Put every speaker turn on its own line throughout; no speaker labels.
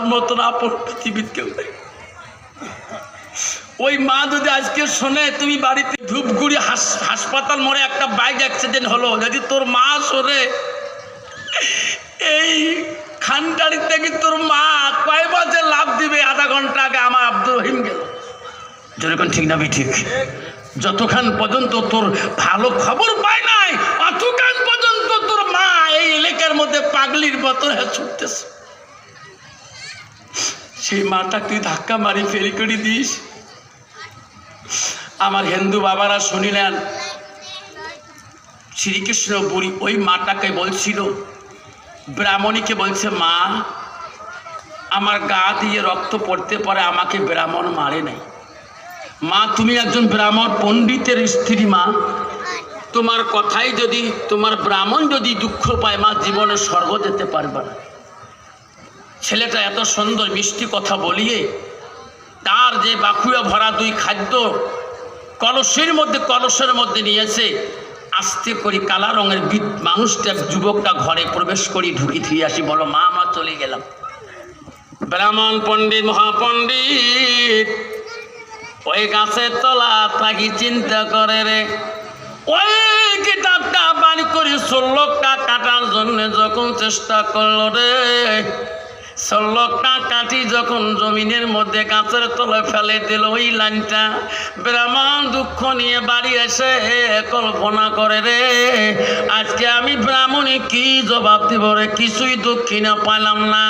মার মতন আপন পৃথিবীর কেউ ওই মা যদি আজকে শোনে, তুমি বাড়িতে ধূপগুড়ি হাসপাতাল মোড়ে একটা বাইক অ্যাক্সিডেন্ট হলো, যদি তোর মা শোনে, এই খানটাড়ি থেকে তোর মা কয় বাজে লাভ দিবে? আধা ঘণ্টা আগে আমার আব্দুর রহিম গেল। যেরকম ঠিক না ঠিক যতক্ষণ পর্যন্ত তোর ভালো খবর পায় নাই অতক্ষণ পর্যন্ত তোর মা এই এলাকার মধ্যে পাগলির মতো ছুটতেছে। সেই মাটা তুই ধাক্কা মারি, ফেরি করে দিস। আমার হিন্দু বাবারা শুনিলেন, শ্রীকৃষ্ণ বুড়ি ওই মাটাকে বলছিল, ব্রাহ্মণীকে বলছে, মা, আমার গা দিয়ে রক্ত পড়তে পারে, আমাকে ব্রাহ্মণ মারে নাই। মা, তুমি একজন ব্রাহ্মণ পণ্ডিতের স্ত্রী, মা। তোমার কথাই যদি, তোমার ব্রাহ্মণ যদি দুঃখ পায়, মা, জীবনে স্বর্গ যেতে পারবে না। ছেলেটা এত সুন্দর মিষ্টি কথা বলিয়ে তার যে বাকুয়া ভরা দুই খাদ্য কলসের মধ্যে কলসের মধ্যে নিয়েছে, আস্তে করে কালা রঙের মানুষটা, যুবকটা ঘরে প্রবেশ করি ঢুকি থুয়ে আসি, বলো, মা মা, চলে গেলাম। ব্রাহ্মণ পণ্ডিত, মহাপণ্ডিত, ওই গাছের তলা থাকি চিন্তা করে রে। ওই কিতাবটা বাড়ি করে ষোলোটা কাটার জন্য যখন চেষ্টা করল রে ষোলোটা কাঠি যখন জমিনের মধ্যে গাছের তলায় ফেলে দিল ওই লাইনটা, ব্রাহ্মণ দুঃখ নিয়ে বাড়ি এসে কল্পনা করে রে, আজকে আমি ব্রাহ্মণে কি জবাব দিব রে? কিছুই দক্ষিণা পাইলাম না।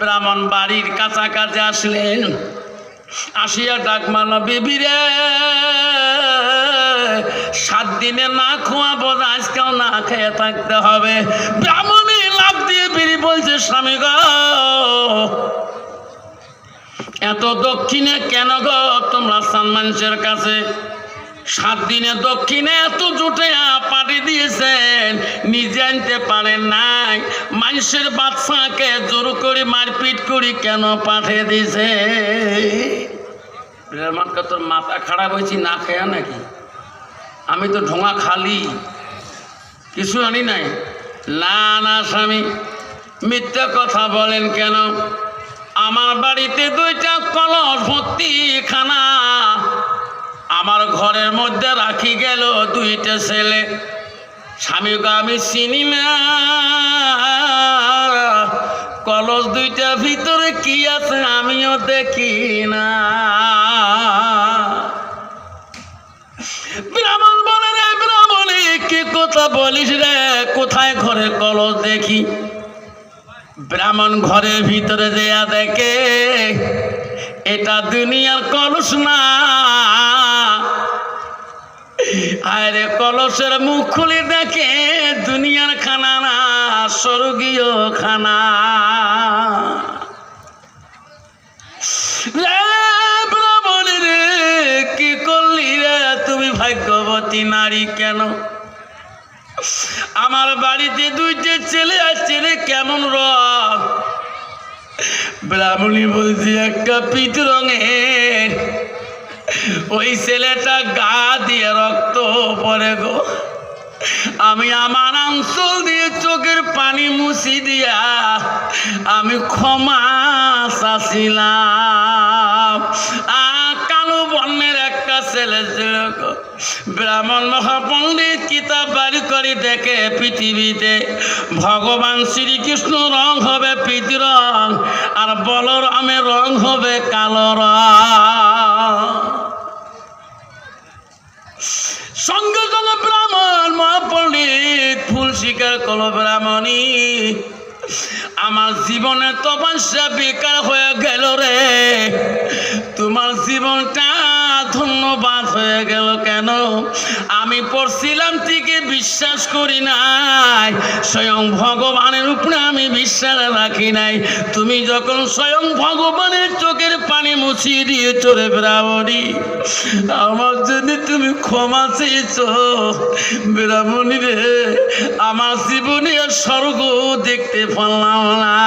ব্রাহ্মণ বাড়ির কাছাকাছি আসলেন। আসিয়া ডাক মারল, বেবি রে, সাত দিনে না খোয়াবো, আজকেও না খেয়ে থাকতে হবে। ব্রাহ্মণী বলছে, স্বামী গো, এত দক্ষিণে কেন গো তোমরা সানমানসের কাছে? সাত দিনে দক্ষিণে এত জুটে পাঠি দিয়েছেন, নিজে আনতে পারেন নাই। মানুষের বাচ্চাকে জোর করে মারপিট করি কেন পাঠিয়ে রেলমানকে তোর মাথা খারাপ হয়েছি, না খেয়া নাকি? আমি তো ঢোঙা খালি, কিছু আনি নাই। না না, স্বামী মিথ্যা কথা বলেন কেন? আমার বাড়িতে দুইটা কলস ভর্তি খানা আমার ঘরের মধ্যে রাখি গেল দুইটা ছেলে। স্বামীকে আমি চিনি না। কলস দুইটা ভিতরে কি আছে আমিও দেখি না। ব্রাহ্মণ বলে রে ব্রাহ্মণী, কি কথা বলিস রে? কোথায় ঘরে কলস দেখি? ব্রাহ্মণ ঘরের ভিতরে যেয়া দেখে, এটা দুনিয়ার কলস না। আরে কলসের মুখ খুলে দেখে, দুনিয়ার খানা না, স্বর্গীয় খানা। ব্রাহ্মণী রে, কি করলি রে? তুমি ভাগ্যবতী নারী কেন? আমার বাড়িতে দুইটা ছেলে আর ছেলে কেমন রং? ব্রাহ্মণী বলছি, একটা পিত রঙের। ওই ছেলেটা গা দিয়ে রক্ত পরে গো। আমি আমার অঞ্চল দিয়ে চোখের পানি মুছি দিয়া আমি ক্ষমা চাচ্ছিলাম। আ, কালো বর্ণের একটা ছেলে ছিল। ব্রাহ্মণ মহাপণ্ডিত কিতাব বাড়ি করে দেখে পৃথিবীতে ভগবান শ্রীকৃষ্ণ রং হবে প্রীতি রং, আর বলরামের রং হবে কালো রং। সঙ্গে সঙ্গে ব্রাহ্মণ মহাপণ্ডিত, ফুল শিকার করল ব্রাহ্মণী। আমার জীবনে তপস্যা বেকার হয়ে গেল রে। তোমার জীবনটা ধন্যবাদ হয়ে গেল কেন? আমি পড়ছিলাম থেকে বিশ্বাস করি নাই। স্বয়ং ভগবানের উপরে আমি বিশ্বাস রাখি নাই। তুমি যখন স্বয়ং ভগবানের চোখের পানি মুছিয়ে দিয়ে চলে ব্রাহ্মণী, আমার জন্য তুমি ক্ষমা চেয়েছ। ব্রাহ্মণী রে, আমার জীবনে স্বর্গ দেখতে পারলাম না।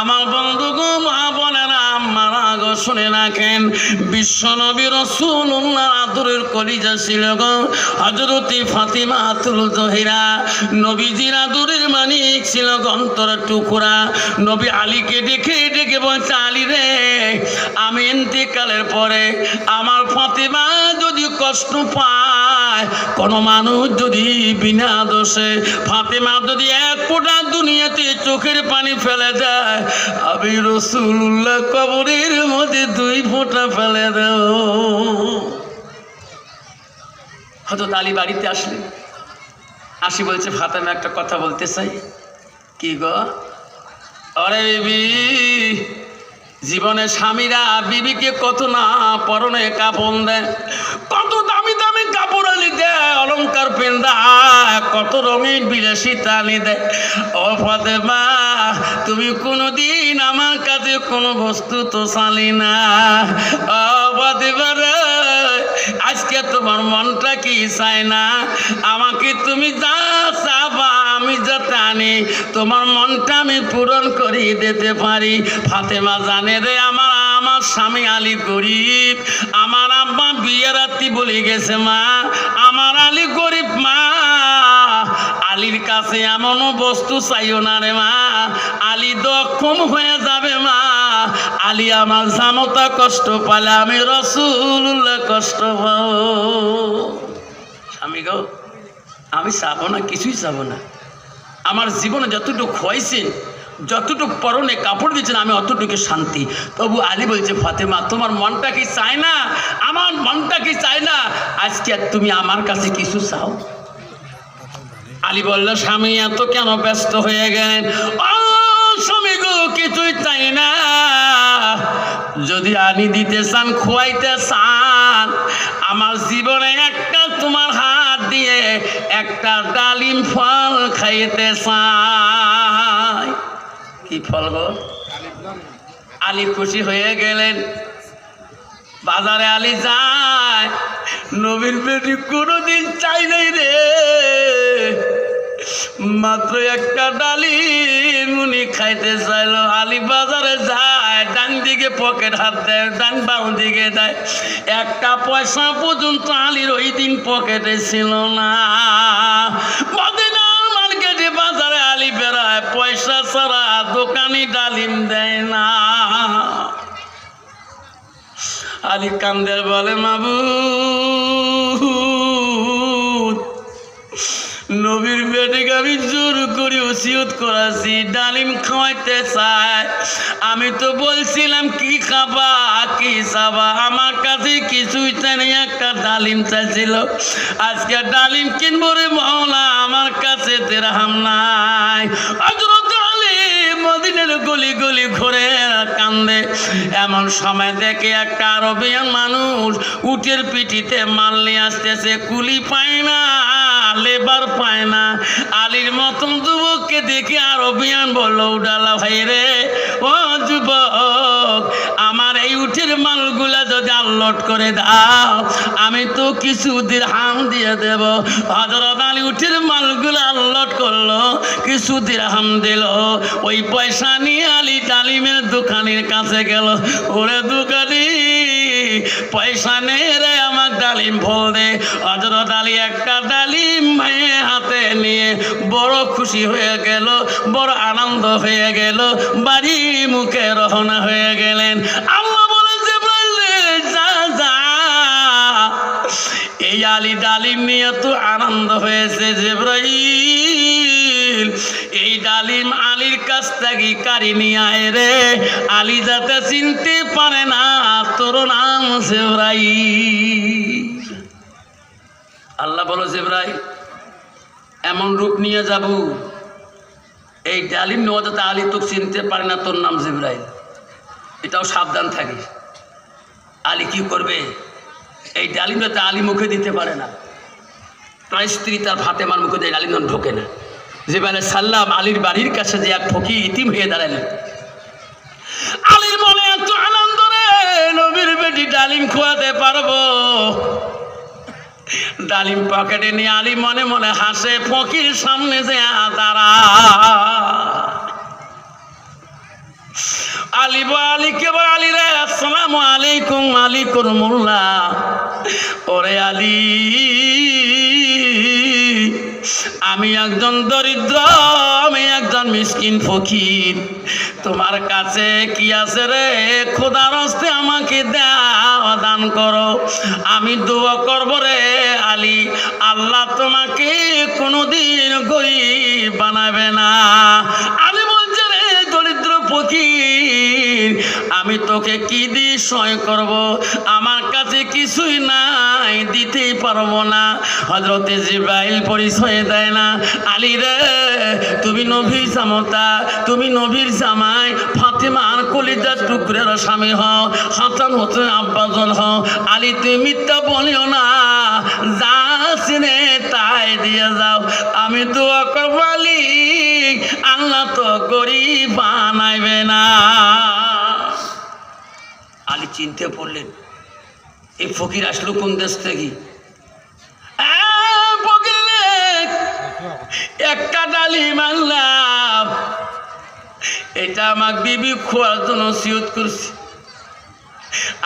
আমার বন্ধু গো, মা গো, শুনে রাখেন বিশ্ব নবী রসুল্লাহ আদরের কলিজা ছিল গো। হজরতি ফাতিমা আতুল জহিরা নবীজির আদরের মানিক ছিল গন্তর টুকরা। নবী আলীকে ডেকে ডেকে বলছে, আলী রে, আমি ইন্তেকালের পরে আমার ফাতিমা যদি কষ্ট পায়, কোনো মানুষ যদি বিনা দোষে ফাতেমা যদি এক ফোঁটা দুনিয়াতে চোখের পানি ফেলে দেয়। আমি রসুল্লাহ কবরের মধ্যে দুই ফোঁটা ফেলে দেব। হয়তো তালি বাড়িতে আসলে। আসি বলছে, ফাতেমা, একটা কথা বলতে চাই। কি গো? অরে বিবি, জীবনে স্বামীরা বিবিকে কত না পরনে কাপড় দেয় কত দামি দামি কাপড় আনি দেয় অলঙ্কার পেন্দায় কত রঙিন বিদেশি তানি দেয়। ও ফাতেমা, তুমি কোনোদিন আমার কাছে কোনো বস্তু তো চালি না। ও ফাতেমা আজকে তোমার মনটা কি চায় না? আমাকে তুমি যা চাবা, আমি যা টানি, তোমার মনটা আমি পূরণ করিয়ে দিতে পারি। ফাতেমা জানে রে আমার স্বামী আলী গরিব। আমার আব্বা বিয়ে রাত্রি বলে গেছে, মা। আমার আলী গরিব, মা। আলীর কাছে এমনও বস্তু চাইও না রে, মা। আলী দক্ষম হয়ে যাবে, মা। আলী আমার জানতা কষ্ট পালে আমি রসুল্লাহ কষ্ট পাবো। স্বামী গো, আমি চাবো না, কিছুই চাবো না। আমার জীবনে যতটুকু খোয়াইছেন যতটুকু পরনে কাপড় দিচ্ছেন আমি অতটুকু শান্তি। তবু আলী বলছে, ফাতেমা, তোমার মনটা কি চায় না? আমার মনটা কি চায় না? আজকে তুমি আমার কাছে কিছু চাও? আলী বলল, স্বামী, এত কেন ব্যস্ত হয়ে গেলেন? ও, স্বামী গো, কিছুই চাই না। যদি আনি দিতে চান, খোয়াইতে চান, আমার জীবনে একটা তোমার হাত দিয়ে একটা ডালিম ফল খাইতে চাই কি ফল আলী খুশি হয়ে গেলেন। বাজারে আলী যায়। নবীন বেটি কোনোদিন চাই নাই রে। মাত্র একটা ডালি মুনি খাইতে চাইলো। আলী বাজারে যায়, ডান দিকে পকেট হাত দেয়, ডান বাম দিকে দেয়। একটা পয়সা পর্যন্ত আলীর ওই দিন পকেটে ছিল না। মার্কেটে বাজারে আলী বেড়ায়, পয়সা ছাড়া দোকানি ডালিম দেয় না। আলী কান্দের বলে মাবু নবীর বেটিকে আমি জোর করে ওসিয়ত করাছি? ডালিম খাওয়াইতে চায়। আমি তো বলছিলাম, কি খাবা কি খাবা আমার কাছে কিছুই চাই একটা ডালিম চাইছিল। আজকে ডালিম কিনবো রে মহলা আমার কাছে তেরহাম নাই। হযরত আলী মদিনের গলি গলি ঘুরে কান্দে। এমন সময় দেখে একটা আরবিয়ান মানুষ উটের পিঠিতে মাল নিয়ে আসতেছে, কুলি পায় না, লেবার পায় না। আলীর মতন যুবককে দেখে আরবিয়ান বলল, উডালা ভাই রে, ও যুবক, আমার এই উঠের মালগুলা আনলোড করে দাও, আমি তো কিছু হাম দিয়ে দেব। হজরত আলী উঠের মালগুলো আনলোড করল, কিছু হাম দিল। ওই পয়সা নিয়ে আলী ডালিমের দোকানের কাছে গেল। ওরে দোকানি, পয়সা নেই রে আমার ডালিম ফল দে। হজরত আলী একটা ডালিম ভাইয়ে হাতে নিয়ে বড় খুশি হয়ে গেল, বড় আনন্দ হয়ে গেল, বাড়ি মুখে রহনা হয়ে গেলেন। আলী ডালিম নিয়ে তো আনন্দ হয়েছে জেব্রাইল। এই ডালিম আলীর কাছ থেকে কারি নিয়ে আয় রে। আলী যাতে চিনতে পারে না, তোর নাম জেব্রাইল। আল্লাহ বলো, জেব্রাইল, এমন রূপ নিয়ে যাব। এই ডালিম নেওয়া যাতে আলী তো চিনতে পারে না, তোর নাম জিব্রাইল। এটাও সাবধান থাকে আলী কি করবে? এই ডালিমটা যাতে আলী মুখে দিতে পারে না। তার স্ত্রী তার ভাতে মার মুখে দিয়ে ডালিম ঢোকে না। জিবাইলে সাল্লাম আলীর বাড়ির কাছে যে এক ফকি ইতিম হয়ে দাঁড়ালেন। আলীর মনে এত আনন্দ রে, নবীর বেটি ডালিম খোয়াতে পারব। ডালিম পকেটে নিয়ে আলী মনে মনে হাসে, ফকির সামনে যে দাঁড়া। আলী বা আলীকে বা আলী রে, আসসালামু আলাইকুম আলিকুর মোল্লা। ওরে আলী, আমি একজন দরিদ্র, আমি একজন মিসকিন ফকির। তোমার কাছে কি আছে রে? খোদার হস্তে আমাকে দাও, দান করো। আমি দোয়া করব রে আলী, আল্লাহ তোমাকে কোনোদিন গরিব বানাবে না। আলী বলছে রে, দরিদ্র ফকির আমি তোকে কি দিয়ে সয় করব? আমার কাছে কিছুই নাই, দিতেই পারব না। হজরতে জিব্রাইল পরিচয় দেয় না। আলী রে, তুমি নবীর জামতা, তুমি নবীর জামাই, ফাতেমার কলিজার টুকরের স্বামী হও, হাসান হোসেন আব্বাজন হও। আলী, তুমি মিথ্যা বলিও না। যা সিনে তাই দিয়ে যাও। আমি তো করব আল্লাহ তো গরিব বানাইবে না। আলী চিনতে পড়লেন। এই ফকির আসলো কোন দেশ থেকে? একটা ডালি মানলাম এটা আমার বিবি খোয়ার জন্য সিয়ত করছি।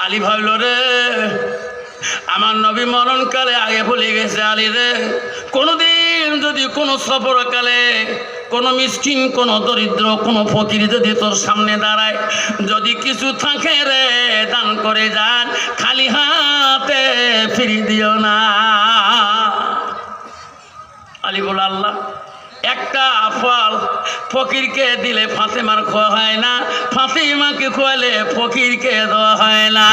আলী ভাবল, রে, আমার নবী মরণকালে আগে ভুলে গেছে আলী রে। কোনোদিন যদি কোনো সফরকালে কোনো মিসকিন, কোনো দরিদ্র, কোনো ফকির যদি তোর সামনে দাঁড়ায়, যদি কিছু থাকে রে, দান করে যান, খালি হাতে ফিরি দিও না। আলী বল, আল্লাহ, একটা ফল ফকিরকে দিলে ফাতেমার খোয়া হয় না, ফাতেমাকে খোয়ালে ফকিরকে দেওয়া হয় না।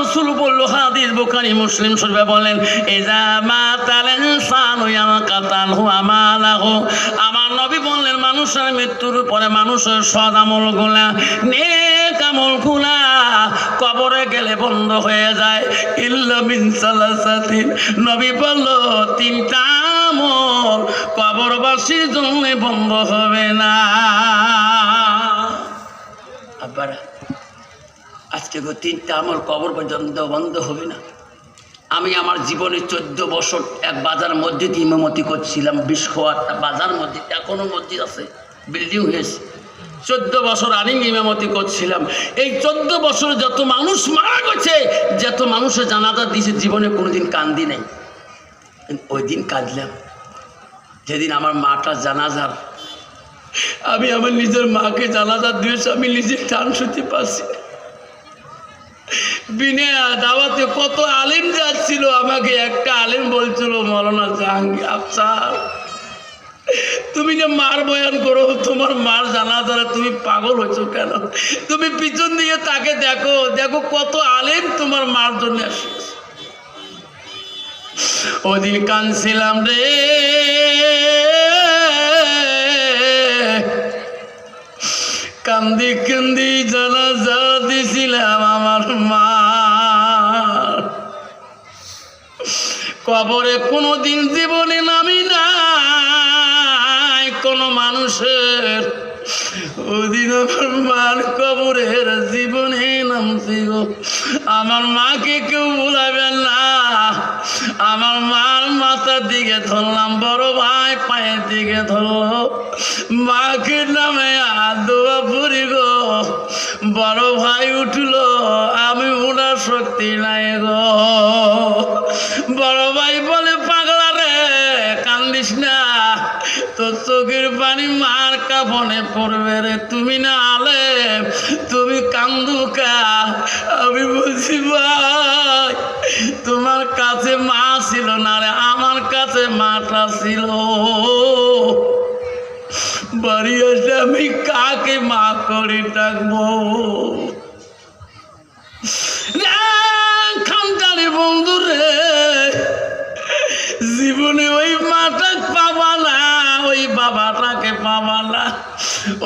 রসুল বলল, হাদিস মুসলিম শরীফে বলেন তালেন আমার নবী বললেন, মানুষের মৃত্যুর পরে মানুষের সদ আমলগুলা নেকগুলা কবরে গেলে বন্ধ হয়ে যায়। ইল্লা সালাসাতিন। নবী বলল, তিনটা আমল কবরবাসীর জন্য বন্ধ হবে না। আব্বারা আজকে তিনটা আমল কবর পর্যন্ত বন্ধ হবে না। আমি আমার জীবনে চোদ্দ বছর এক বাজার মধ্যে দিয়ে ইমামতি করছিলাম, বিশ একটা বাজার মধ্যে এখনও মসজিদ আছে বিল্ডিং হয়েছে। চোদ্দ বছর আমি ইমামতি করছিলাম। এই চোদ্দ বছর যত মানুষ মারা গেছে, যত মানুষের জানাজা দিয়েছে, জীবনে কোনোদিন কান্দি নেই। ওই দিন কাঁদলাম। যেদিন আমার মাটা জানাজার, আমি আমার নিজের মাকে জানাজার দিয়েছি আমি নিজে টান শুতে পারছি। বিনে দাওয়াতে কত আলেম যাচ্ছিল, আমাকে একটা আলেম বলছিল, মৌলানা জাহাঙ্গীর, আফসার, তুমি যে মার বয়ান করো, তোমার মার জানা দ্বারা তুমি পাগল হয়েছো কেন? তুমি পিছন দিয়ে তাকে দেখো দেখো কত আলেম তোমার মার জন্য আসিস ওদিন কানছিলাম রে। কান্দি কান্দি জানাজা দিছিলাম আমার মা কবরে কোনোদিন জীবনে নামি নাই। কোনো মানুষের মার কবরের জীবনে নামছি গো। আমার মাকে কেউ ভুলাবেন না। আমার মার মাথার দিকে ধরলাম, বড় ভাই পায়ের দিকে ধরলো। মাকে নামে আদোয়া পুরি গো। বড় ভাই উঠল, আমি উড়ার শক্তি নাই গো। বড় ভাই বলে, পাগলা রে, কান্দিস না। তোর চোখের পানি মার কাপনে পড়বে রে। তুমি না আলে, তুমি কান্দুকা আমি বলছি, ভাই, তোমার কাছে মা ছিল না রে, আমার কাছে মাটা ছিল। বাড়ি আসে আমি কাকে মা করে ডাকবো? বন্ধু রে।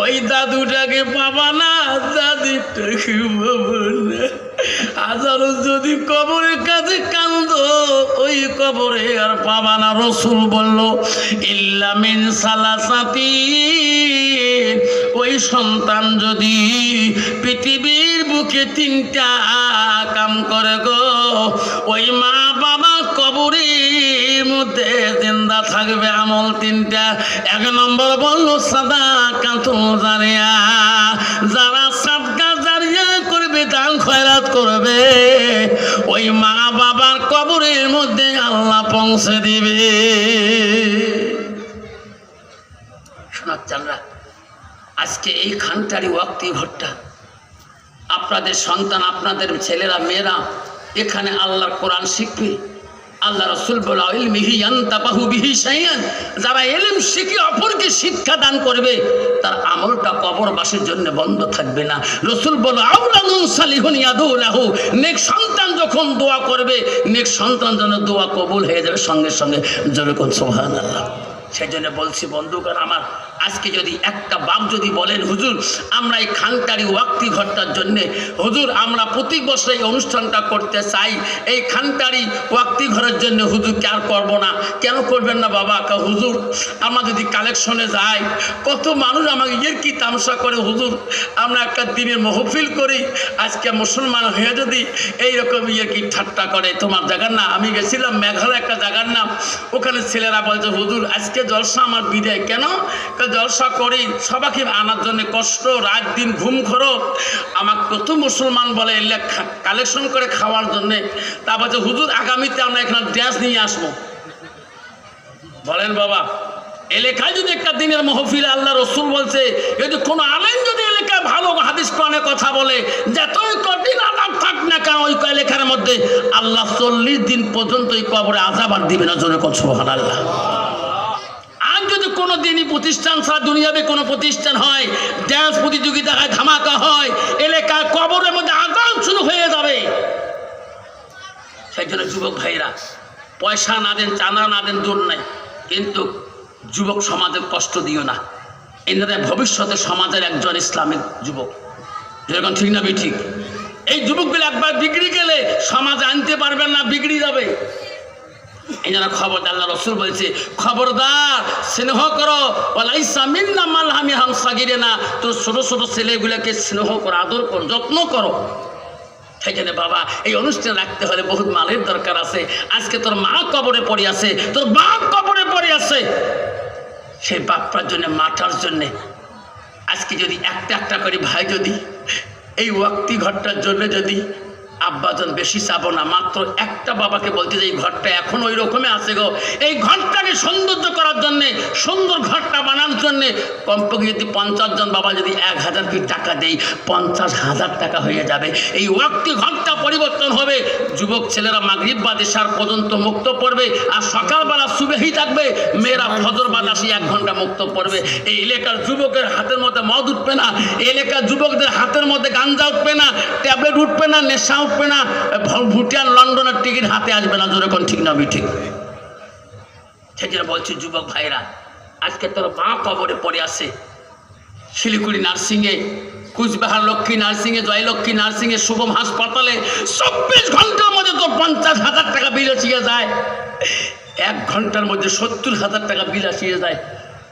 ওই দাদুটাকে পাবা না, দাদিটাকে পাবা না। হাজারো যদি কবরের কাছে কান্দ, ওই কবরে আর পাবা না, রসুল বলল ইল্লামিন সালাসাতি ওই সন্তান যদি পৃথিবীর বুকে তিনটা কাম করে গো, ওই মা বাবা কবর মধ্যে জিন্দা থাকবে আমল তিনটা। এক নম্বর বলল, সাদা কাতুল জারিয়া, যারা সাদকা জারিয়া করবে দান খয়রাত করবে। ওই মা বাবার কবরের মধ্যে আল্লাহ পৌঁছে দিবে। শোনার চালরা আজকে এই খানটারি ওয়াক্তি ঘরটা। আপনাদের সন্তান, আপনাদের ছেলেরা, মেয়েরা, এখানে আল্লাহর কোরআন শিখবে। আল্লাহ রসুল বলা ইলমিহি ইয়ান্তাবাহু বিহি যারা এলিম শিখে অপরকে শিক্ষা দান করবে, তার আমলটা কবরবাসীর জন্য বন্ধ থাকবে না। রসুল বলো আউলানুন সালিহুন ইয়াদুলাহু। নেক সন্তান যখন দোয়া করবে, নেক সন্তান যেন দোয়া কবুল হয়ে যাবে সঙ্গে সঙ্গে। যেরকম সুবহানাল্লাহ। সেই জন্য বলছি, বন্ধুগণ, আমার আজকে যদি একটা বাপ যদি বলেন, হুজুর, আমরা এই খানকারি ওয়াক্তি ঘরটার জন্যে, হুজুর, আমরা প্রতি বছর এই অনুষ্ঠানটা করতে চাই। এই খানকারি ওয়াক্তি ঘরের জন্য হুজুরকে আর করব না? কেন করবেন না বাবা? কা, হুজুর, আমরা যদি কালেকশনে যাই কত মানুষ আমাকে ইয়ের কি তামসা করে, হুজুর, আমরা একটা দিনের মহফিল করি, আজকে মুসলমান হয়ে যদি এইরকম ইয়ে কি ঠাট্টা করে, তোমার জায়গার না, আমি গেছিলাম মেঘালয়, একটা জায়গার নাম, ওখানে ছেলেরা বলছে, হুজুর, আজকে জলসা আমার বিদায়, কেন? জলসা করি সবাইকে আনার জন্য কষ্ট, রাত দিন ঘুম করো আমার কত মুসলমান বলে এলে কালেকশন করে খাওয়ার জন্যে। তা বলছে, হুজুর, আগামীতে আমরা এখানে ড্রেস নিয়ে আসব। বলেন বাবা, এলাকায় যদি একটা দিনের মহফিল, আল্লাহ রসুল বলছে, যদি কোনো আলেম যদি এলাকায় ভালো হাদিস কোরআনে কথা বলে, যতই কঠিন আজাব থাক না কেন, ওই এলাকার মধ্যে আল্লাহ চল্লিশ দিন পর্যন্ত ওই কবরে আজাব আর দিবে না জোরে কথা আল্লাহ দিনই প্রতিষ্ঠান ছাড়া দুনিয়াবে কোনো প্রতিষ্ঠান হয়। ড্যান্স প্রতিযোগিতা হয় ধামাকা হয়। এলাকার কবরের মধ্যে আজান শুরু হয়ে যাবে। সেই জন্য যুবক ভাইরা পয়সা না দেন, চাঁদা না দেন দূর নাই। কিন্তু যুবক সমাজের কষ্ট দিও না। এনারা ভবিষ্যতে সমাজের একজন ইসলামিক যুবক। যেরকম ঠিক না ঠিক এই যুবকগুলো একবার বিগড়ি গেলে সমাজ আনতে পারবেন না, বিগড়ি যাবে। এই জন্য খবর আল্লাহ রসুল বলছে, খবরদার, স্নেহ করো। ওলাইসা মিন্না মাল হামি হামসা গিরে না তোর ছোট ছোট ছেলেগুলোকে স্নেহ করো, আদর করো, যত্ন করো। সেখানে বাবা, এই অনুষ্ঠান রাখতে হলে বহুত মালের দরকার আছে। আজকে তোর মা কবরে পড়ে আছে, তোর বাপ কবরে পড়ে আছে। সেই বাপটার জন্য, মাটার জন্যে, আজকে যদি একটা একটা করে ভাই যদি, এই ওয়াক্তি ঘরটার জন্য যদি আব্বাজন বেশি চাবো না, মাত্র একটা বাবাকে বলতে যে এই ঘরটা এখন ওই রকমই আছে গো। এই ঘরটাকে সৌন্দর্য করার জন্যে, সুন্দর ঘরটা বানানোর জন্যে কমপক্ষে যদি পঞ্চাশ জন বাবা যদি এক হাজার কি টাকা দেই, পঞ্চাশ হাজার টাকা হয়ে যাবে। এই ওয়াক্তি ঘরটা পরিবর্তন হবে, যুবক ছেলেরা মাগরিব বা দেশার পর্যন্ত মুক্ত পড়বে, আর সকালবেলা সুবেহি থাকবে, মেয়েরা ফজর বাদাসি এক ঘণ্টা মুক্ত পড়বে। এই এলাকার যুবকের হাতের মধ্যে মদ উঠবে না এলাকার যুবকদের হাতের মধ্যে গাঞ্জা উঠবে না, ট্যাবলেট উঠবে না, নেশা উঠবে না, ভ- ভুটান লন্ডনের টিকিট হাতে আসবে না যেরকম ঠিক না ঠিক। সেজন্য বলছি, যুবক ভাইরা, আজকে তোর মা কবরে পড়ে আছে। শিলিগুড়ি নার্সিংয়ে, কুচবিহার লক্ষ্মী নার্সিংয়ে, জয়লক্ষ্মী নার্সিংয়ে, শুভম হাসপাতালে চব্বিশ ঘণ্টার মধ্যে তো পঞ্চাশ হাজার টাকা বিল আসিয়ে যায়। এক ঘণ্টার মধ্যে সত্তর হাজার টাকা বিল আসিয়ে যায়।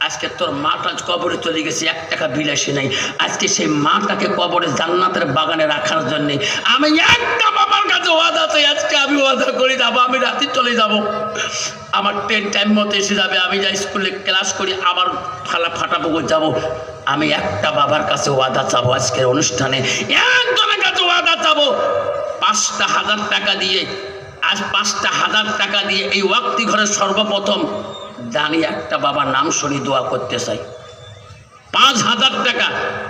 আজকে তোর মাটা কবরে চলে গেছে, এক টাকা বিল আসে নাই। আজকে সেই মাটাকে কবরে জান্নাতের বাগানে রাখার জন্যে আমি একটা বাবার কাছে ওয়াদা আছে আজকে আমি ওয়াদা করে যাব আমি রাতে চলে যাব। আমার ট্রেন টাইম মতো এসে যাবে, আমি যাই স্কুলে ক্লাস করি, আবার ফালা ফাটা ফাটাপুকুর যাব। আমি একটা বাবার কাছে ওয়াদা চাবো আজকের অনুষ্ঠানে, একজনের কাছে ওয়াদা চাবো। পাঁচটা হাজার টাকা দিয়ে, আজ পাঁচটা হাজার টাকা দিয়ে এই ওয়াক্তি ঘরের সর্বপ্রথম জানি একটা বাবার নাম শুনি দোয়া করতে চাই। পাঁচ হাজার টাকা।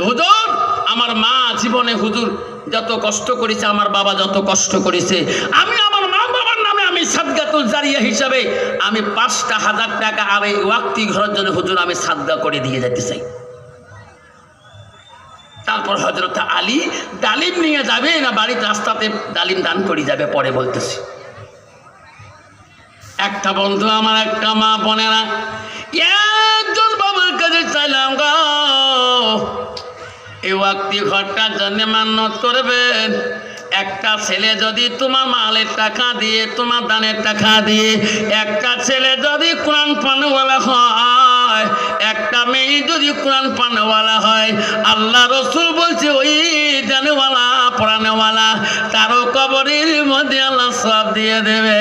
হুজুর, আমার মা জীবনে হুজুর যত কষ্ট করেছে, আমার বাবা যত কষ্ট করেছে, আমি আমার মা বাবার নামে আমি সাদগাতুল জারিয়া হিসাবে আমি পাঁচটা হাজার টাকা আমি ওয়াক্তি ঘরের জন্য হুজুর আমি সাদগা করে দিয়ে যেতে চাই। তারপর হজরত আলী ডালিম নিয়ে যাবে না বাড়ির রাস্তাতে ডালিম দান করে যাবে, পরে বলতেছি। একটা বন্ধু আমার, একটা মা বোনেরা। একজন বাবার কাছে চাইলাম গো এই ওয়াক্তি ঘরটার জন্য মান্যত করবেন একটা ছেলে যদি তোমার মালের টাকা দিয়ে, তোমার দানের টাকা দিয়ে, একটা ছেলে যদি কোরআন পানওয়ালা হয়, একটা মেয়ে যদি কোরআন পানওয়ালা হয়, আল্লাহ রসুল বলছে, ওই জানেওয়ালা, পড়ানেওয়ালা, তারও কবরের মধ্যে আল্লাহ সব দিয়ে দেবে।